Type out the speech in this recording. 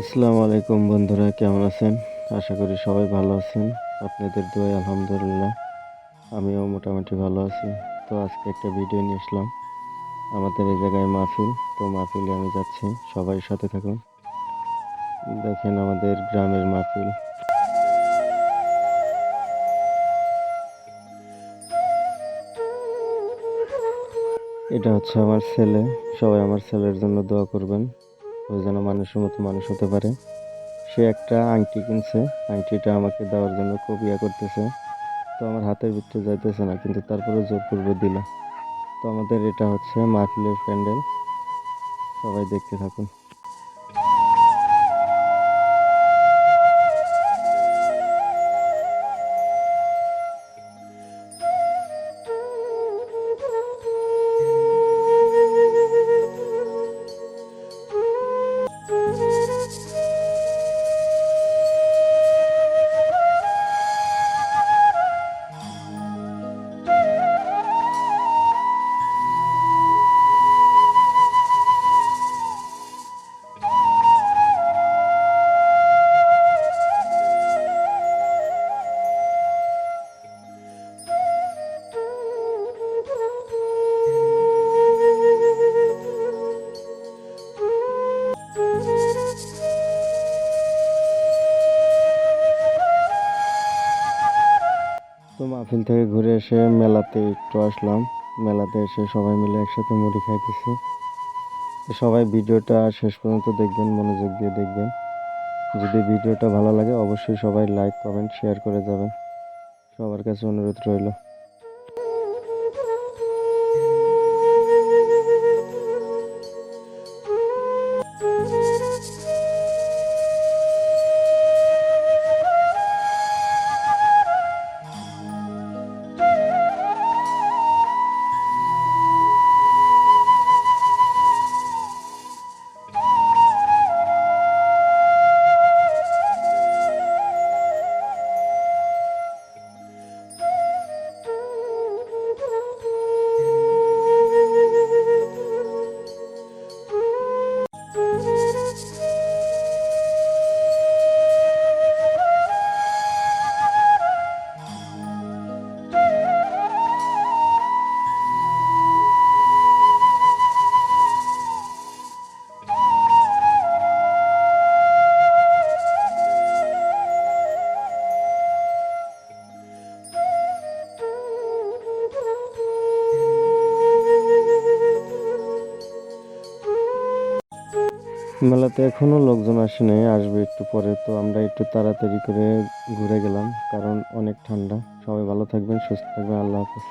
আসসালামু আলাইকুম বন্ধুরা, কেমন আছেন? আশা করি সবাই ভালো আছেন। আপনাদের দোয়ায় আলহামদুলিল্লাহ, আমিও মোটামুটি ভালো আছি। তো আজকে একটা ভিডিও নিয়ে আসলাম। আমাদের এই জায়গায় মাহফিল, তো মাহফিলে আমি যাচ্ছি। সবাই সাথে থাকুন। দেখেন আমাদের গ্রামের মাহফিল। এটা হচ্ছে আমার ছেলে। সবাই আমার ছেলের জন্য দোয়া করবেন। ও যেন মানুষের মতো মানুষ হতে পারে। সে একটা আংটি কিনছে। আংটিটা আমাকে দেওয়ার জন্য ইয়া করতেছে। তো আমার হাতের ভিতরে যাইতেছে না, কিন্তু তারপরে জোরপূর্বক দিল। তো আমাদের এটা হচ্ছে মাহফিলের প্যান্ডেল। সবাই দেখতে থাকুন। তো মাহফিল থেকে ঘুরে এসে মেলাতে একটু আসলাম। মেলাতে এসে সবাই মিলে একসাথে মুড়ি খাইতেছি। সবাই ভিডিওটা শেষ পর্যন্ত দেখবেন, মনোযোগ দিয়ে দেখবেন। যদি ভিডিওটা ভালো লাগে, অবশ্যই সবাই লাইক কমেন্ট শেয়ার করে যাবেন। সবার কাছে অনুরোধ রইল। মেলাতে এখনও লোকজন আসেনি, আসবে একটু পরে। তো আমরা একটু তাড়াতাড়ি করে ঘুরে গেলাম, কারণ অনেক ঠান্ডা। সবাই ভালো থাকবেন, সুস্থ থাকবেন, আল্লাহ হাফেজ।